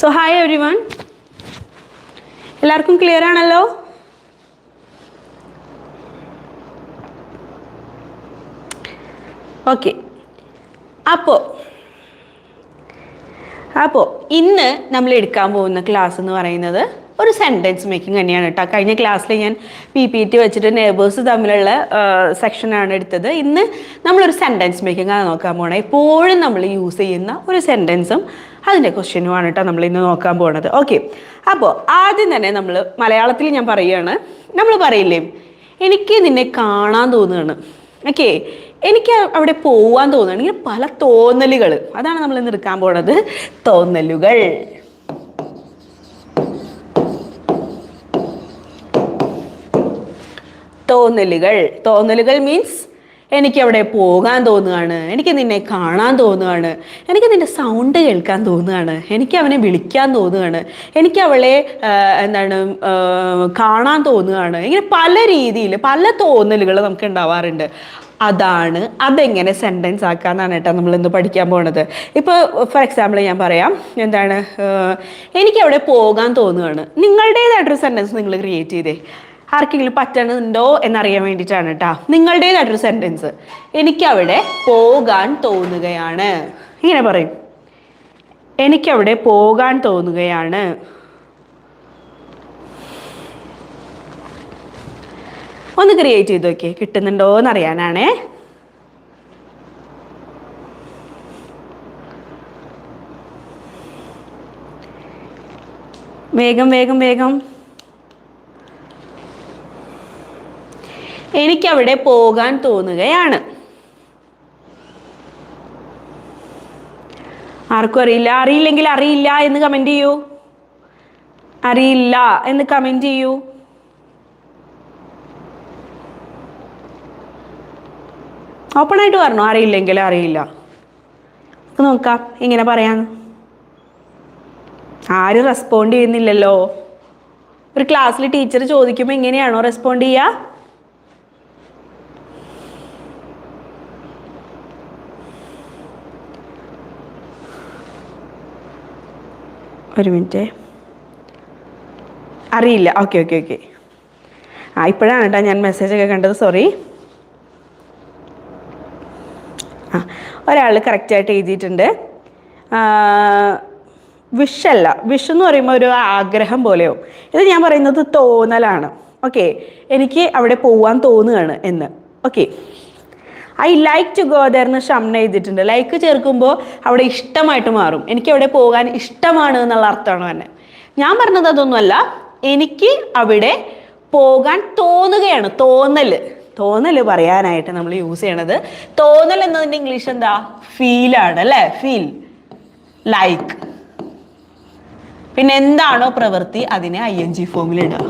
So hi everyone എല്ലാവർക്കും clear ആണല്ലോ? Okay അപ്പോൾ അപ്പോൾ ഇന്ന് നമ്മൾ എടുക്കാൻ പോകുന്ന ക്ലാസ് എന്ന് പറയുന്നത് ഒരു സെന്റൻസ് മേക്കിംഗ് തന്നെയാണ് കേട്ടോ. കഴിഞ്ഞ ക്ലാസ്സിൽ ഞാൻ പി പി ടി വെച്ചിട്ട് നെയ്ബേഴ്സ് തമ്മിലുള്ള സെക്ഷനാണ് എടുത്തത്. ഇന്ന് നമ്മളൊരു സെന്റൻസ് മേക്കിംഗ് ആണ് നോക്കാൻ പോകണം എപ്പോഴും നമ്മൾ യൂസ് ചെയ്യുന്ന ഒരു സെന്റൻസും അതിന്റെ ക്വസ്റ്റ്യനുമാണ് കേട്ടോ നമ്മൾ ഇന്ന് നോക്കാൻ പോണത്. ഓക്കെ അപ്പോൾ ആദ്യം തന്നെ നമ്മൾ മലയാളത്തിൽ ഞാൻ പറയുകയാണ് നമ്മൾ പറയില്ലേ എനിക്ക് നിന്നെ കാണാൻ തോന്നുകയാണ്. ഓക്കെ എനിക്ക് അവിടെ പോവാൻ തോന്നുകയാണ്. ഇങ്ങനെ പല തോന്നലുകൾ. അതാണ് നമ്മൾ ഇന്ന് എടുക്കാൻ പോണത്. തോന്നലുകൾ. തോന്നലുകൾ. തോന്നലുകൾ മീൻസ് എനിക്ക് അവിടെ പോകാൻ തോന്നുകയാണ്. എനിക്ക് നിന്നെ കാണാൻ തോന്നുകയാണ്. എനിക്ക് നിന്റെ സൗണ്ട് കേൾക്കാൻ തോന്നുകയാണ്. എനിക്ക് അവനെ വിളിക്കാൻ തോന്നുകയാണ്. എനിക്ക് അവളെ എന്താണ് കാണാൻ തോന്നുകയാണ്. ഇങ്ങനെ പല രീതിയിൽ പല തോന്നലുകൾ നമുക്ക് ഉണ്ടാവാറുണ്ട്. അതാണ് അതെങ്ങനെ സെന്റൻസ് ആക്കാന്നാണ് കേട്ടോ നമ്മൾ ഇന്ന് പഠിക്കാൻ പോണത്. ഇപ്പോൾ ഫോർ എക്സാമ്പിൾ ഞാൻ പറയാം. എന്താണ് എനിക്ക് അവിടെ പോകാൻ തോന്നുകയാണ്. നിങ്ങളുടേതായിട്ടൊരു സെന്റൻസ് നിങ്ങൾ ക്രിയേറ്റ് ചെയ്തേ. ആർക്കെങ്കിലും പറ്റണുണ്ടോ എന്നറിയാൻ വേണ്ടിയിട്ടാണ് കേട്ടോ നിങ്ങളുടേതായിട്ടൊരു സെന്റൻസ് എനിക്കവിടെ പോകാൻ തോന്നുകയാണ്. ഇങ്ങനെ പറയും. എനിക്കവിടെ പോകാൻ തോന്നുകയാണ്. ഒന്ന് ക്രിയേറ്റ് ചെയ്ത് നോക്കിയേ. കിട്ടുന്നുണ്ടോ എന്നറിയാനാണേ വേഗം വേഗം വേഗം. എനിക്കവിടെ പോകാൻ തോന്നുകയാണ്. ആർക്കും അറിയില്ല. അറിയില്ലെങ്കിൽ അറിയില്ല എന്ന് കമന്റ് ചെയ്യൂ. അറിയില്ല എന്ന് കമന്റ് ചെയ്യൂ. ഓപ്പൺ ആയിട്ട് പറഞ്ഞു? അറിയില്ലെങ്കിൽ അറിയില്ല. നോക്കാം. ഇങ്ങനെ പറയാൻ ആരും റെസ്പോണ്ട് ചെയ്യുന്നില്ലല്ലോ. ഒരു ക്ലാസ്സിൽ ടീച്ചർ ചോദിക്കുമ്പോൾ എങ്ങനെയാണോ റെസ്പോണ്ട് ചെയ്യുക ഒരു മിനിറ്റ്. അറിയില്ല. Okay okay okay. ആ ഇപ്പോഴാണ് കേട്ടോ ഞാൻ മെസ്സേജ് ഒക്കെ കണ്ടത്. സോറി ആ ഒരാൾ കറക്റ്റായിട്ട് എഴുതിയിട്ടുണ്ട്. വിഷല്ല. വിഷ് എന്ന് പറയുമ്പോൾ ഒരു ആഗ്രഹം പോലെയോ? ഇത് ഞാൻ പറയുന്നത് തോന്നലാണ്. ഓക്കെ. എനിക്ക് അവിടെ പോവാൻ തോന്നുകയാണ് എന്ന്. Okay. I like to go there എന്ന് ഷംന എഴുതിയിട്ടുണ്ട്. ലൈക്ക് ചേർക്കുമ്പോൾ അവിടെ ഇഷ്ടമായിട്ട് മാറും. എനിക്ക് അവിടെ പോകാൻ ഇഷ്ടമാണ് എന്നുള്ള അർത്ഥമാണ് തന്നെ ഞാൻ പറഞ്ഞത് അതൊന്നുമല്ല. എനിക്ക് അവിടെ പോകാൻ തോന്നുകയാണ്. തോന്നൽ തോന്നൽ പറയാനായിട്ട് നമ്മൾ യൂസ് ചെയ്യണത്. തോന്നൽ എന്നതിന്റെ ഇംഗ്ലീഷ് എന്താ? ഫീലാണ് അല്ലേ? ഫീൽ ലൈക്ക് പിന്നെ എന്താണോ പ്രവൃത്തി? അതിനെ ഐ എൻ ജി ഫോമിൽ ഇടുക.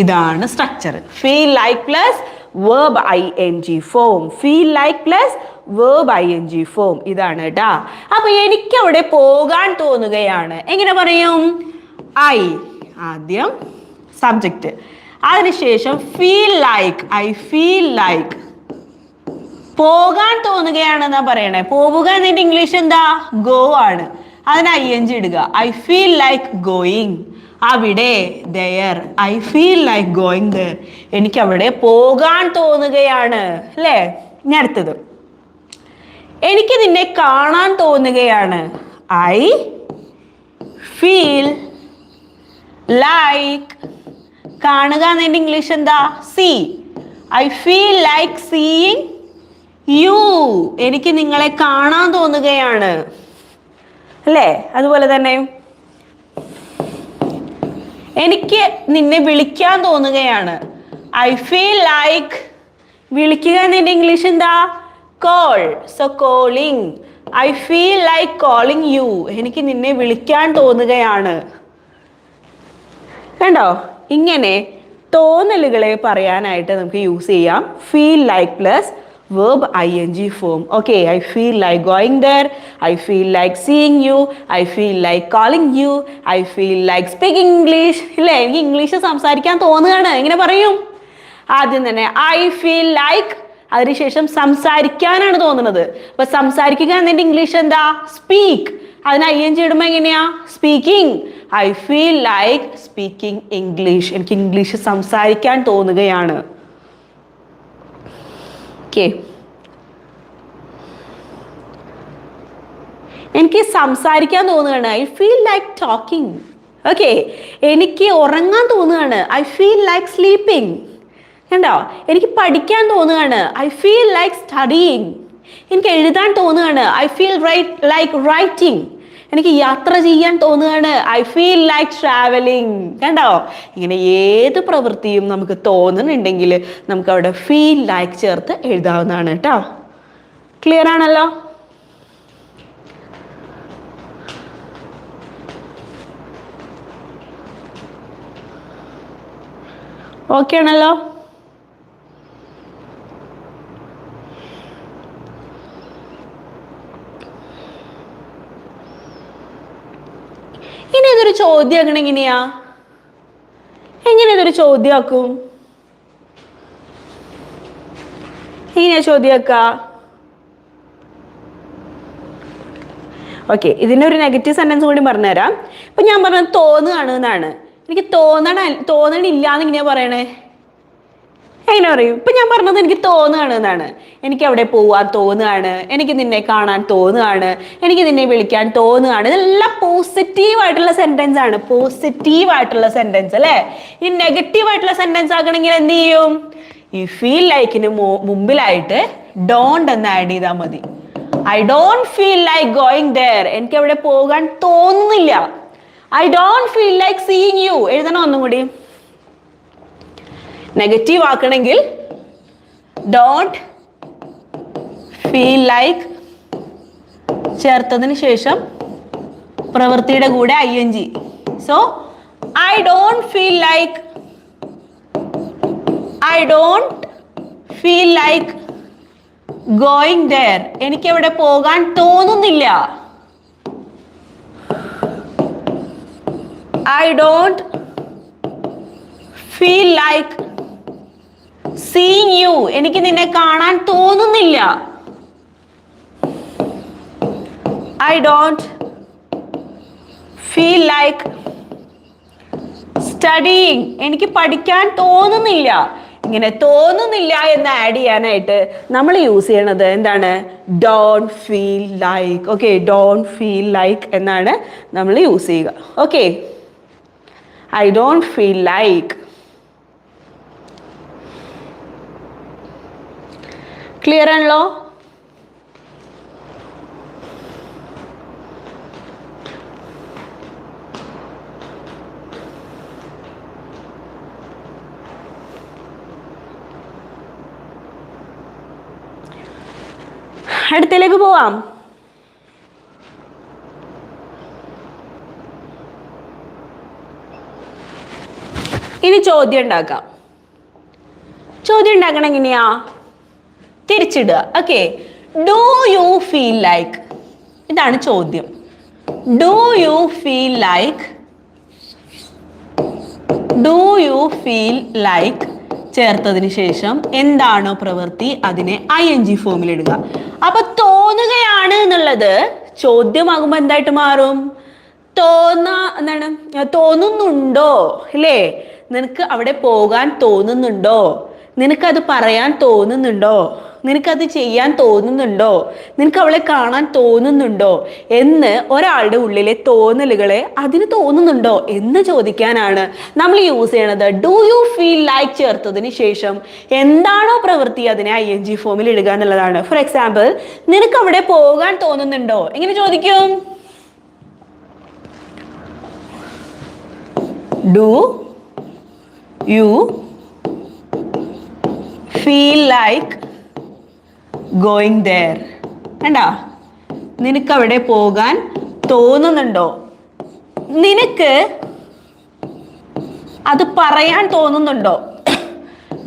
ഇതാണ് structure feel like plus verb I N G form feel like plus verb I N G form ഇതാണ് കേട്ടാ അപ്പൊ എനിക്ക് അവിടെ പോകാൻ തോന്നുകയാണ്. എങ്ങനെ പറയും? ഐ ആദ്യം സബ്ജക്റ്റ് അതിനുശേഷം feel like I feel like പോകാൻ തോന്നുകയാണെന്നാ പറയണേ. പോവുക എന്നിട്ട് ഇംഗ്ലീഷ് എന്താ? ഗോ ആണ്. അതിന് ഐ എൻ ജി ഇടുക. ഐ ഫീൽ ലൈക്ക് ഗോയിങ് അവിടെ there I feel like going there എനിക്ക് അവിടെ പോകാൻ തോന്നുകയാണ് അല്ലേ? ഇനി അടുത്തത്. എനിക്ക് നിന്നെ കാണാൻ തോന്നുകയാണ്. ഐ ഫീൽ ലൈക്ക് കാണുക എന്നതിന്റെ ഇംഗ്ലീഷ് എന്താ? See I feel like seeing you എനിക്ക് നിങ്ങളെ കാണാൻ തോന്നുകയാണ്. അല്ലേ? അതുപോലെ തന്നെ എനിക്ക് നിന്നെ വിളിക്കാൻ തോന്നുകയാണ്. ഐ ഫീൽ ലൈക്ക് വിളിക്കുക എന്നതിന്റെ ഇംഗ്ലീഷ് എന്താ? Call so calling I feel like calling you എനിക്ക് നിന്നെ വിളിക്കാൻ തോന്നുകയാണ്. കണ്ടോ? ഇങ്ങനെ തോന്നലുകളെ പറയാനായിട്ട് നമുക്ക് യൂസ് ചെയ്യാം. Feel like plus verb ing form. Okay i feel like going there. I feel like seeing you. I feel like calling you. I feel like speaking english. ഇല്ലേ? എനിക്ക് ഇംഗ്ലീഷ് സംസാരിക്കാൻ തോന്നുകയാണ്. എങ്ങനെ പറയും. ആദ്യം തന്നെ ഐ ഫീൽ ലൈക്ക് അതിനുശേഷം സംസാരിക്കാനാണ് തോന്നുന്നത്. അപ്പൊ സംസാരിക്കുക എന്നതിന്റെ ഇംഗ്ലീഷ് എന്താ? സ്പീക്ക് അതിന് ഐ എൻ ജി ഇടുമ്പോൾ എങ്ങനെയാ? Speaking I feel like speaking English എനിക്ക് ഇംഗ്ലീഷ് സംസാരിക്കാൻ തോന്നുകയാണ്. ഓക്കെ. എനിക്ക് സംസാരിക്കാൻ തോന്നുകയാണ്. I feel like talking okay എനിക്ക് ഉറങ്ങാൻ തോന്നുകയാണ്. ഐ ഫീൽ ലൈക്ക് സ്ലീപ്പിംഗ് കണ്ടോ? എനിക്ക് പഠിക്കാൻ തോന്നുകയാണ്. ഐ ഫീൽ ലൈക്ക് സ്റ്റഡിയിങ് എനിക്ക് എഴുതാൻ തോന്നുകയാണ്. I feel write like writing എനിക്ക് യാത്ര ചെയ്യാൻ തോന്നുകയാണ്. ഐ ഫീൽ ലൈക്ക് ട്രാവലിംഗ് കണ്ടോ? ഇങ്ങനെ ഏത് പ്രവൃത്തിയും നമുക്ക് തോന്നുന്നുണ്ടെങ്കിൽ നമുക്ക് അവിടെ ഫീൽ ലൈക്ക് ചേർത്ത് എഴുതാവുന്നതാണ് കേട്ടോ. ക്ലിയർ ആണല്ലോ? ഓക്കെ ആണല്ലോ ഇനി ഇതൊരു ചോദ്യമാക്കണം എങ്ങനെയാ എങ്ങനെ ഇതൊരു ചോദ്യമാക്കും എങ്ങനെയാ ചോദ്യമാക്ക ഓക്കെ ഇതിന്റെ ഒരു നെഗറ്റീവ് സെന്റൻസ് കൂടി പറഞ്ഞുതരാം. ഇപ്പൊ ഞാൻ പറഞ്ഞത് തോന്നുകയാണ് എന്നാണ് എനിക്ക് തോന്നണ തോന്നണില്ല എന്ന് ഇങ്ങനെയാ പറയണേ? എങ്ങനെ പറയും ഇപ്പൊ ഞാൻ പറഞ്ഞത് എനിക്ക് തോന്നുകയാണ് എന്നാണ്. എനിക്ക് അവിടെ പോവാൻ തോന്നുകയാണ് എനിക്ക് നിന്നെ കാണാൻ തോന്നുകയാണ് എനിക്ക് നിന്നെ വിളിക്കാൻ തോന്നുകയാണ് ഇതെല്ലാം പോസിറ്റീവ് ആയിട്ടുള്ള സെന്റൻസ് ആണ്. പോസിറ്റീവ് ആയിട്ടുള്ള സെന്റൻസ് അല്ലെ? ഈ നെഗറ്റീവ് ആയിട്ടുള്ള സെന്റൻസ് ആക്കണമെങ്കിൽ എന്ത് ചെയ്യും? ഈ ഫീൽ ലൈക്കിന് മുമ്പിലായിട്ട് ഡോണ്ട് എന്ന് ആഡ് ചെയ്താൽ മതി. I don't feel like going there എനിക്ക് അവിടെ പോകാൻ തോന്നുന്നില്ല. I don't feel like seeing you എഴുതണം ഒന്നും കൂടി നെഗറ്റീവ് ആക്കണമെങ്കിൽ ഡോണ്ട് ഫീൽ ലൈക്ക് ചേർത്തതിന് ശേഷം പ്രവൃത്തിയുടെ കൂടെ I N G so I don't feel like I don't feel like going there എനിക്ക് അവിടെ പോകാൻ തോന്നുന്നില്ല. I don't feel like seeing you എനിക്ക് നിന്നെ കാണാൻ തോന്നുന്നില്ല. I don't feel like studying എനിക്ക് പഠിക്കാൻ തോന്നുന്നില്ല. ഇങ്ങനെ തോന്നുന്നില്ല എന്ന് ആഡ് ചെയ്യാനായിട്ട് നമ്മൾ യൂസ് ചെയ്യണത് എന്താണ്? Don't feel like okay don't feel like എന്നാണ് നമ്മൾ യൂസ് ചെയ്യുക. Okay I don't feel like clear ആണല്ലോ അടുത്തേക്ക് പോവാം. ഇനി ചോദ്യം ഉണ്ടാക്കാം. ചോദ്യം ഉണ്ടാക്കണം എങ്ങനെയാ? തിരിച്ചിടുക. Okay do you feel like ഇതാണ് ചോദ്യം. Do you feel like do you feel like ചേർത്തതിന് ശേഷം എന്താണോ പ്രവൃത്തി? അതിനെ ഐ എൻ ജി ഫോമിൽ ഇടുക. അപ്പൊ തോന്നുകയാണ് എന്നുള്ളത് ചോദ്യമാകുമ്പോൾ എന്തായിട്ട് മാറും? തോന്ന എന്താണ്? തോന്നുന്നുണ്ടോ? അല്ലേ? നിനക്ക് അവിടെ പോകാൻ തോന്നുന്നുണ്ടോ? നിനക്കത് പറയാൻ തോന്നുന്നുണ്ടോ? നിനക്കത് ചെയ്യാൻ തോന്നുന്നുണ്ടോ? നിനക്ക് അവളെ കാണാൻ തോന്നുന്നുണ്ടോ? എന്ന് ഒരാളുടെ ഉള്ളിലെ തോന്നലുകളെ അതിന് തോന്നുന്നുണ്ടോ എന്ന് ചോദിക്കാനാണ് നമ്മൾ യൂസ് ചെയ്യണത്. ഡു യു ഫീൽ ലൈക്ക് ചേർത്തതിന് ശേഷം എന്താണോ പ്രവൃത്തി അതിനെ ഐ എൻ ജി ഫോമിൽ ഇടുക എന്നുള്ളതാണ്. ഫോർ എക്സാമ്പിൾ നിനക്ക് അവിടെ പോകാൻ തോന്നുന്നുണ്ടോ? എങ്ങനെ ചോദിക്കും? Do you feel like going there കണ്ടാ? നിനക്ക് അവിടെ പോകാൻ തോന്നുന്നുണ്ടോ? നിനക്ക് അത് പറയാൻ തോന്നുന്നുണ്ടോ?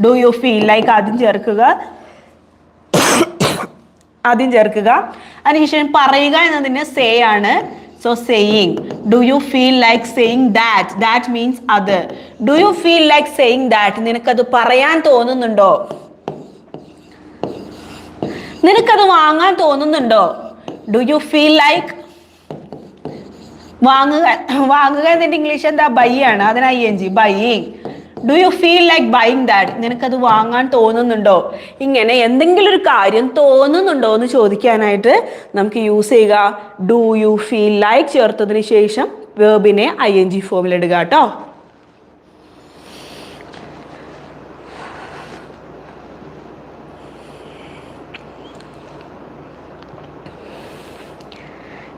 ഡു യു ഫീൽ ലൈക്ക് ആദ്യം ചേർക്കുക? ആദ്യം ചേർക്കുക. അതിനുശേഷം പറയുക എന്നതിന് സേ ആണ്. So saying do you feel like saying that that means അത്. Do you feel like saying that നിനക്കത് പറയാൻ തോന്നുന്നുണ്ടോ? നിനക്കത് വാങ്ങാൻ തോന്നുന്നുണ്ടോ? ഡു യു ഫീൽ ലൈക്ക് വാങ്ങുക വാങ്ങുക എന്നിട്ട് ഇംഗ്ലീഷ് എന്താ ബൈ ആണ്? അതിന് I N G buying do you feel like buying that നിനക്കത് വാങ്ങാൻ തോന്നുന്നുണ്ടോ? ഇങ്ങനെ എന്തെങ്കിലും ഒരു കാര്യം തോന്നുന്നുണ്ടോ എന്ന് ചോദിക്കാനായിട്ട് നമുക്ക് യൂസ് ചെയ്യുക. ഡു യു ഫീൽ ലൈക്ക് ചേർത്തതിന് ശേഷം വേർബിനെ ഐ എൻ ജി ഫോമിൽ ഇടുക കേട്ടോ.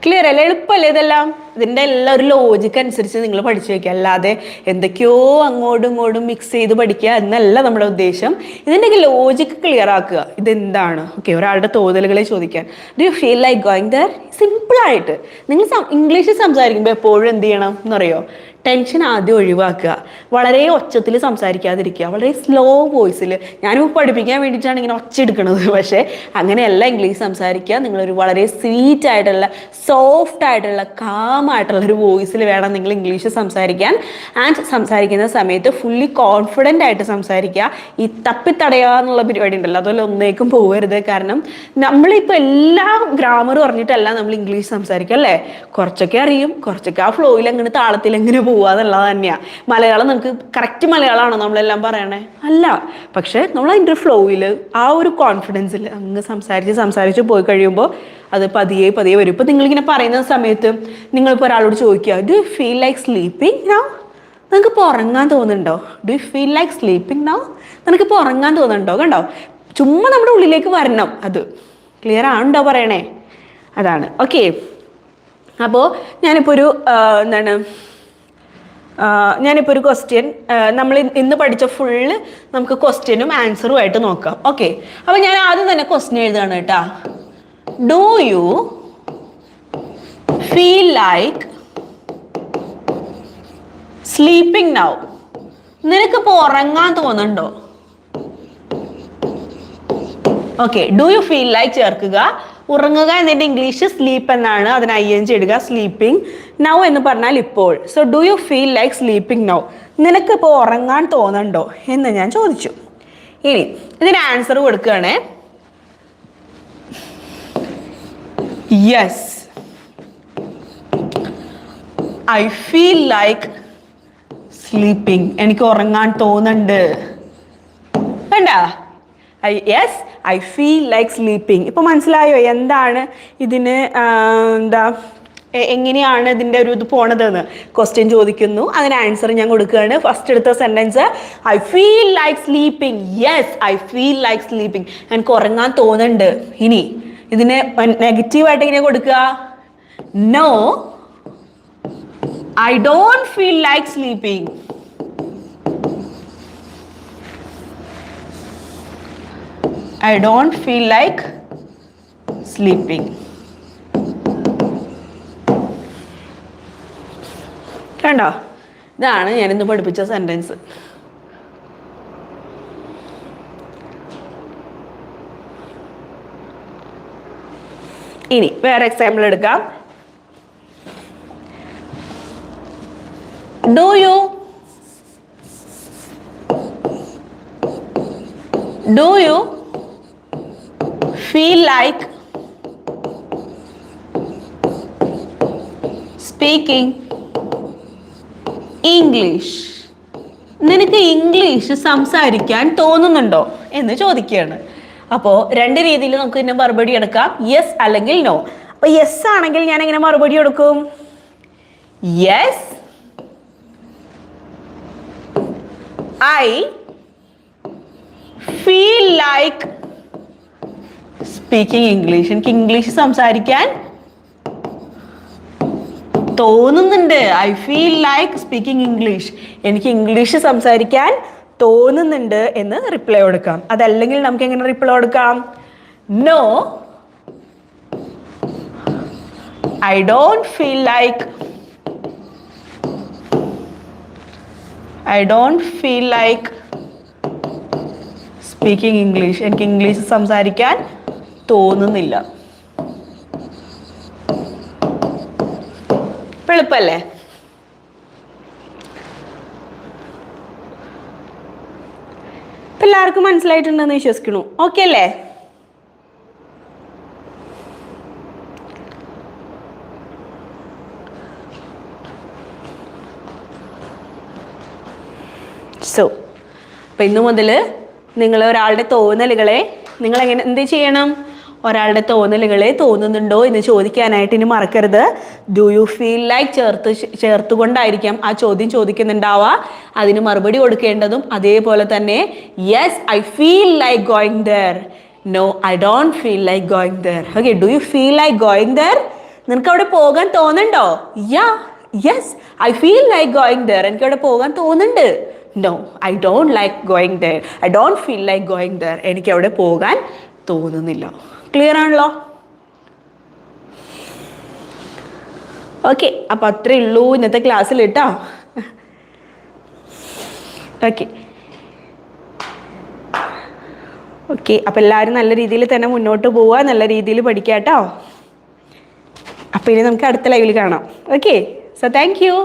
ക്ലിയർ അല്ലേ? എളുപ്പമല്ലേ ഇതെല്ലാം? ഇതിന്റെ എല്ലാം ഒരു ലോജിക്ക് അനുസരിച്ച് നിങ്ങൾ പഠിച്ചു വയ്ക്കുക അല്ലാതെ എന്തൊക്കെയോ അങ്ങോട്ടും ഇങ്ങോട്ടും മിക്സ് ചെയ്ത് പഠിക്കുക എന്നല്ല നമ്മുടെ ഉദ്ദേശം. ഇതിന്റെയൊക്കെ ലോജിക്ക് ക്ലിയർ ആക്കുക. ഇതെന്താണ്? ഓക്കെ ഒരാളുടെ തോന്നലുകളെ ചോദിക്കാൻ. Do you feel like going there സിമ്പിളായിട്ട് നിങ്ങൾ ഇംഗ്ലീഷിൽ സംസാരിക്കുമ്പോൾ എപ്പോഴും എന്ത് ചെയ്യണം എന്നറിയോ? ടെൻഷൻ ആദ്യം ഒഴിവാക്കുക. വളരെ ഒച്ചത്തിൽ സംസാരിക്കാതിരിക്കുക. വളരെ സ്ലോ വോയിസിൽ ഞാനിപ്പോൾ പഠിപ്പിക്കാൻ വേണ്ടിയിട്ടാണ് ഇങ്ങനെ ഒച്ച എടുക്കുന്നത് പക്ഷേ അങ്ങനെയല്ല ഇംഗ്ലീഷ് സംസാരിക്കുക. നിങ്ങളൊരു വളരെ സ്വീറ്റ് ആയിട്ടുള്ള സോഫ്റ്റ് ആയിട്ടുള്ള കാം ആയിട്ടുള്ള ഒരു വോയിസിൽ വേണം നിങ്ങൾ ഇംഗ്ലീഷ് സംസാരിക്കാൻ. ആൻഡ് സംസാരിക്കുന്ന സമയത്ത് ഫുള്ളി കോൺഫിഡന്റ് ആയിട്ട് സംസാരിക്കുക. ഈ തപ്പിത്തടയുക എന്നുള്ള പരിപാടി ഉണ്ടല്ലോ. അതുപോലെ ഒന്നേക്കും പോകരുത് കാരണം നമ്മളിപ്പോൾ എല്ലാ ഗ്രാമർ പറഞ്ഞിട്ടല്ല നമ്മൾ ഇംഗ്ലീഷ് സംസാരിക്കുക അല്ലേ? കുറച്ചൊക്കെ അറിയും. കുറച്ചൊക്കെ ആ ഫ്ലോയിൽ അങ്ങനെ താളത്തിൽ എങ്ങനെ പോവുക എന്നുള്ളത് തന്നെയാണ് മലയാളം നമുക്ക് കറക്റ്റ് മലയാളമാണോ നമ്മളെല്ലാം പറയണേ? അല്ല. പക്ഷേ നമ്മൾ അതിന്റെ ഫ്ലോയിൽ ആ ഒരു കോൺഫിഡൻസിൽ അങ്ങ് സംസാരിച്ച് സംസാരിച്ച് പോയി കഴിയുമ്പോൾ അത് പതിയെ പതിയെ വരും. ഇപ്പം നിങ്ങളിങ്ങനെ പറയുന്ന സമയത്ത് നിങ്ങളിപ്പോൾ ഒരാളോട് ചോദിക്കുക do you feel like sleeping now നിങ്ങൾക്ക് ഇപ്പോൾ ഉറങ്ങാൻ തോന്നുന്നുണ്ടോ? Do you feel like sleeping now നിനക്ക് ഇപ്പോൾ ഉറങ്ങാൻ തോന്നുന്നുണ്ടോ? കണ്ടോ? ചുമ്മാ നമ്മുടെ ഉള്ളിലേക്ക് വരണം. അത് ക്ലിയർ ആണുണ്ടോ പറയണേ? അതാണ്. ഓക്കെ അപ്പോൾ ഞാനിപ്പോൾ ഒരു എന്താണ് ഞാനിപ്പോൾ ഒരു ക്വസ്റ്റ്യൻ നമ്മൾ ഇന്ന് പഠിച്ച ഫുള്ള് നമുക്ക് ക്വസ്റ്റ്യനും ആൻസറും ആയിട്ട് നോക്കാം. ഓക്കെ അപ്പോൾ ഞാൻ ആദ്യം തന്നെ ക്വസ്റ്റ്യൻ എഴുതാണ് കേട്ടാ. Do you feel like sleeping now നിനക്കിപ്പോൾ ഉറങ്ങാൻ തോന്നുന്നുണ്ടോ? Okay do you feel like ചേർക്കുക? ഉറങ്ങുക എന്നതിന്റെ ഇംഗ്ലീഷ് സ്ലീപ്പ് എന്നാണ് അതിന് ഐ എൻ ജി ഇടുക സ്ലീപ്പിംഗ് നൗ എന്ന് പറഞ്ഞാൽ ഇപ്പോൾ. So do you feel like sleeping now നിനക്ക് ഇപ്പോൾ ഉറങ്ങാൻ തോന്നണ്ടോ എന്ന് ഞാൻ ചോദിച്ചു. ഇനി ഇതിന് answer കൊടുക്കുകയാണേ. Yes I feel like sleeping എനിക്ക് ഉറങ്ങാൻ തോന്നുന്നുണ്ട്. വേണ്ട I yes I feel like sleeping ഇപ്പൊ മനസ്സിലായോ എന്താണ് ഇതിന് എന്താ എങ്ങനെയാണ് ഇതിന്റെ ഒരു ഇത് പോണതെന്ന്? ക്വസ്റ്റ്യൻ ചോദിക്കുന്നു. അതിന് ആൻസർ ഞാൻ കൊടുക്കുകയാണ്. ഫസ്റ്റ് എടുത്ത sentence I feel like sleeping yes I feel like sleeping എനിക്ക് ഉറങ്ങാൻ തോന്നുന്നുണ്ട്. ഇനി ഇതിന് നെഗറ്റീവായിട്ട് എങ്ങനെ കൊടുക്കുക? No I don't feel like sleeping I don't feel like sleeping കണ്ടോ? ഇതാണ് ഞാൻ ഇന്ന് പഠിപ്പിച്ച സെന്റൻസ് ഇനി വേറെ എക്സാമ്പിൾ എടുക്കാം. Do you do you feel like speaking English. നിനക്ക് ഇംഗ്ലീഷ് സംസാരിക്കാൻ തോന്നുന്നുണ്ടോ എന്ന് ചോദിക്കുകയാണ്. അപ്പോൾ രണ്ട് രീതിയിൽ നമുക്ക് ഇതിനെ മറുപടി എടുക്കാം. യെസ് അല്ലെങ്കിൽ നോ അപ്പൊ യെസ് ആണെങ്കിൽ ഞാൻ എങ്ങനെ മറുപടി എടുക്കും? Yes I feel like speaking English എനിക്ക് ഇംഗ്ലീഷ് സംസാരിക്കാൻ തോന്നുന്നുണ്ട്. I feel like speaking English എനിക്ക് ഇംഗ്ലീഷ് സംസാരിക്കാൻ തോന്നുന്നുണ്ട് എന്ന് റിപ്ലൈ കൊടുക്കാം. അതല്ലെങ്കിൽ നമുക്ക് എങ്ങനെ റിപ്ലൈ കൊടുക്കാം? No I don't feel like I don't feel like speaking English എനിക്ക് ഇംഗ്ലീഷ് സംസാരിക്കാൻ തോന്നുന്നില്ല. എളുപ്പല്ലേ എല്ലാവർക്കും മനസ്സിലായിട്ടുണ്ടെന്ന് വിശ്വസിക്കുന്നു. ഓക്കെ അല്ലേ? സോ അപ്പൊ ഇന്നു മുതൽ നിങ്ങൾ ഒരാളുടെ തോന്നലുകളെ നിങ്ങൾ എങ്ങനെ എന്ത് ചെയ്യണം? ഒരാളുടെ തോന്നലുകളെ തോന്നുന്നുണ്ടോ എന്ന് ചോദിക്കാനായിട്ട് ഇനി മറക്കരുത്. ഡു യു ഫീൽ ലൈക്ക് ചേർത്ത് ചേർത്തുകൊണ്ടായിരിക്കാം ആ ചോദ്യം ചോദിക്കുന്നുണ്ടാവുക. അതിന് മറുപടി കൊടുക്കേണ്ടതും അതേപോലെ തന്നെ yes I feel like going there no I don't feel like going there okay do you feel like going there നിനക്ക് അവിടെ പോകാൻ തോന്നുന്നുണ്ടോ? Yeah yes I feel like going there എനിക്ക് അവിടെ പോകാൻ തോന്നുന്നുണ്ട്. No I don't like going there I don't feel like going there എനിക്ക് അവിടെ പോകാൻ തോന്നുന്നില്ല. ക്ലിയർ ആണല്ലോ? ഓക്കെ അപ്പോൾ അത്രേ ഉള്ളൂ ഇന്നത്തെ ക്ലാസ്സിൽ കേട്ടോ ഓക്കെ ഓക്കെ അപ്പോൾ എല്ലാവരും നല്ല രീതിയിൽ തന്നെ മുന്നോട്ട് പോവുക നല്ല രീതിയിൽ പഠിക്കുക കേട്ടോ അപ്പോൾ ഇനി നമുക്ക് അടുത്ത ലൈവിൽ കാണാം. Okay so thank you